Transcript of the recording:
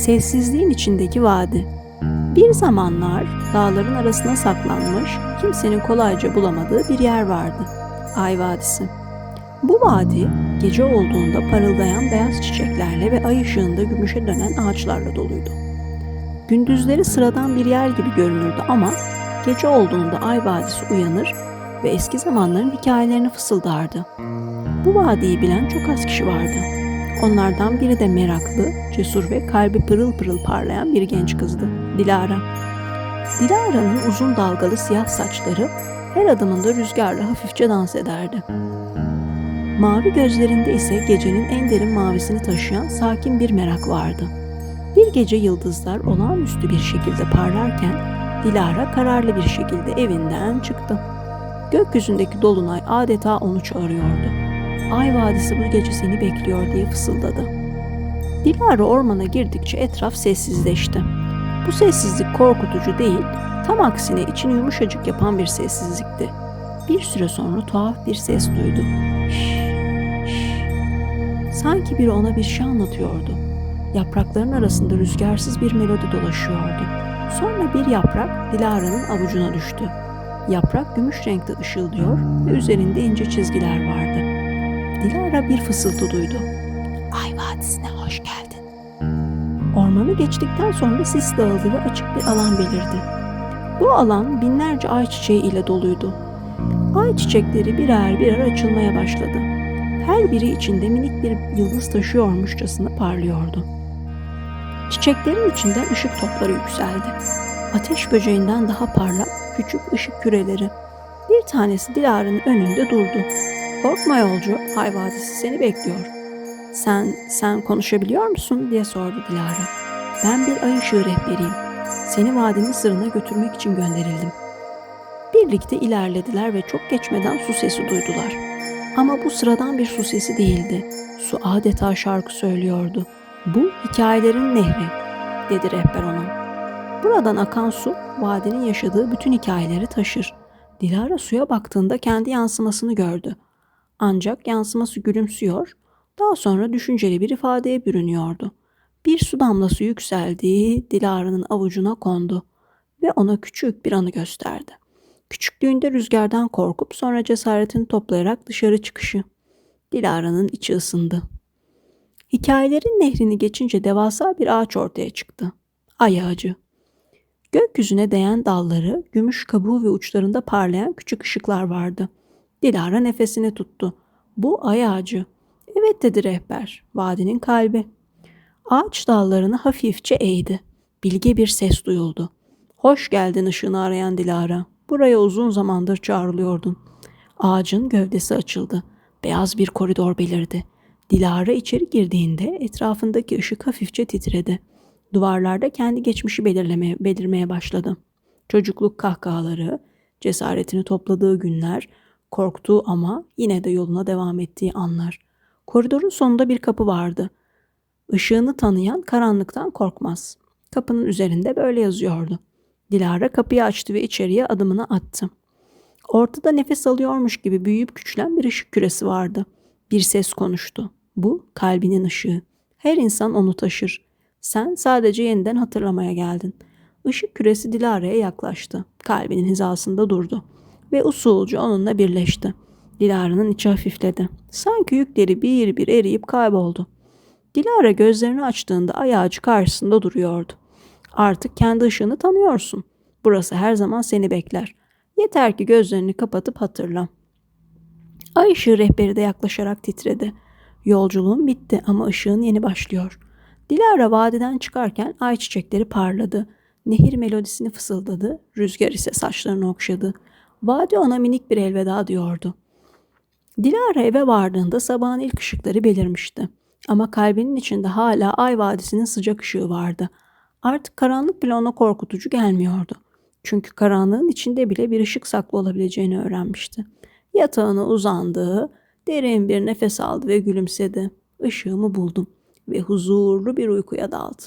Sessizliğin içindeki vadi. Bir zamanlar dağların arasına saklanmış, kimsenin kolayca bulamadığı bir yer vardı. Ay Vadisi. Bu vadi gece olduğunda parıldayan beyaz çiçeklerle ve ay ışığında gümüşe dönen ağaçlarla doluydu. Gündüzleri sıradan bir yer gibi görünürdü ama gece olduğunda Ay Vadisi uyanır ve eski zamanların hikayelerini fısıldardı. Bu vadiyi bilen çok az kişi vardı. Onlardan biri de meraklı, cesur ve kalbi pırıl pırıl parlayan bir genç kızdı. Dilara. Dilara'nın uzun dalgalı siyah saçları her adımında rüzgarla hafifçe dans ederdi. Mavi gözlerinde ise gecenin en derin mavisini taşıyan sakin bir merak vardı. Bir gece yıldızlar olağanüstü bir şekilde parlarken Dilara kararlı bir şekilde evinden çıktı. Gökyüzündeki dolunay adeta onu çağırıyordu. Ay vadisi bu gece seni bekliyor diye fısıldadı. Dilara ormana girdikçe etraf sessizleşti. Bu sessizlik korkutucu değil, tam aksine içini yumuşacık yapan bir sessizlikti. Bir süre sonra tuhaf bir ses duydu. Sanki biri ona bir şey anlatıyordu. Yaprakların arasında rüzgarsız bir melodi dolaşıyordu. Sonra bir yaprak Dilara'nın avucuna düştü. Yaprak gümüş renkte ışıldıyor ve üzerinde ince çizgiler vardı. Dilara bir fısıltı duydu. Ay Vadisi'ne hoş geldin. Ormanı geçtikten sonra sis dağıldı ve açık bir alan belirdi. Bu alan binlerce ay çiçeği ile doluydu. Ay çiçekleri birer birer açılmaya başladı. Her biri içinde minik bir yıldız taşıyormuşçasına parlıyordu. Çiçeklerin içinden ışık topları yükseldi. Ateş böceğinden daha parlak küçük ışık küreleri. Bir tanesi Dilara'nın önünde durdu. Korkma yolcu, Ay Vadisi seni bekliyor. Sen, sen konuşabiliyor musun diye sordu Dilara. Ben bir ay ışığı rehberiyim. Seni vadinin sırrına götürmek için gönderildim. Birlikte ilerlediler ve çok geçmeden su sesi duydular. Ama bu sıradan bir su sesi değildi. Su adeta şarkı söylüyordu. Bu hikayelerin nehri, dedi rehber ona. Buradan akan su, vadinin yaşadığı bütün hikayeleri taşır. Dilara suya baktığında kendi yansımasını gördü. Ancak yansıması gülümsüyor, daha sonra düşünceli bir ifadeye bürünüyordu. Bir su damlası yükseldi, Dilara'nın avucuna kondu ve ona küçük bir anı gösterdi. Küçüklüğünde rüzgardan korkup sonra cesaretini toplayarak dışarı çıkışı. Dilara'nın içi ısındı. Hikayelerin nehrini geçince devasa bir ağaç ortaya çıktı. Ay ağacı. Gökyüzüne değen dalları, gümüş kabuğu ve uçlarında parlayan küçük ışıklar vardı. Dilara nefesini tuttu. Bu ay ağacı. Evet dedi rehber, vadinin kalbi. Ağaç dallarını hafifçe eğdi. Bilge bir ses duyuldu. Hoş geldin ışığını arayan Dilara. Buraya uzun zamandır çağrılıyordun. Ağacın gövdesi açıldı. Beyaz bir koridor belirdi. Dilara içeri girdiğinde etrafındaki ışık hafifçe titredi. Duvarlarda kendi geçmişi belirlemeye, belirmeye başladı. Çocukluk kahkahaları, cesaretini topladığı günler, korktuğu ama yine de yoluna devam ettiği anlar. Koridorun sonunda bir kapı vardı. Işığını tanıyan karanlıktan korkmaz. Kapının üzerinde böyle yazıyordu. Dilara kapıyı açtı ve içeriye adımını attı. Ortada nefes alıyormuş gibi büyüyüp küçülen bir ışık küresi vardı. Bir ses konuştu. Bu kalbinin ışığı. Her insan onu taşır. Sen sadece yeniden hatırlamaya geldin. Işık küresi Dilara'ya yaklaştı. Kalbinin hizasında durdu. Ve usulca onunla birleşti. Dilara'nın içi hafifledi. Sanki yükleri bir bir eriyip kayboldu. Dilara gözlerini açtığında ayağıcı karşısında duruyordu. Artık kendi ışığını tanıyorsun. Burası her zaman seni bekler. Yeter ki gözlerini kapatıp hatırla. Ay ışığı rehberi de yaklaşarak titredi. Yolculuğun bitti ama ışığın yeni başlıyor. Dilara vadiden çıkarken ay çiçekleri parladı. Nehir melodisini fısıldadı, rüzgar ise saçlarını okşadı. Vadi ona minik bir elveda diyordu. Dilara eve vardığında sabahın ilk ışıkları belirmişti. Ama kalbinin içinde hala Ay Vadisi'nin sıcak ışığı vardı. Artık karanlık bile ona korkutucu gelmiyordu. Çünkü karanlığın içinde bile bir ışık saklı olabileceğini öğrenmişti. Yatağına uzandı, derin bir nefes aldı ve gülümsedi. Işığımı buldum ve huzurlu bir uykuya daldı.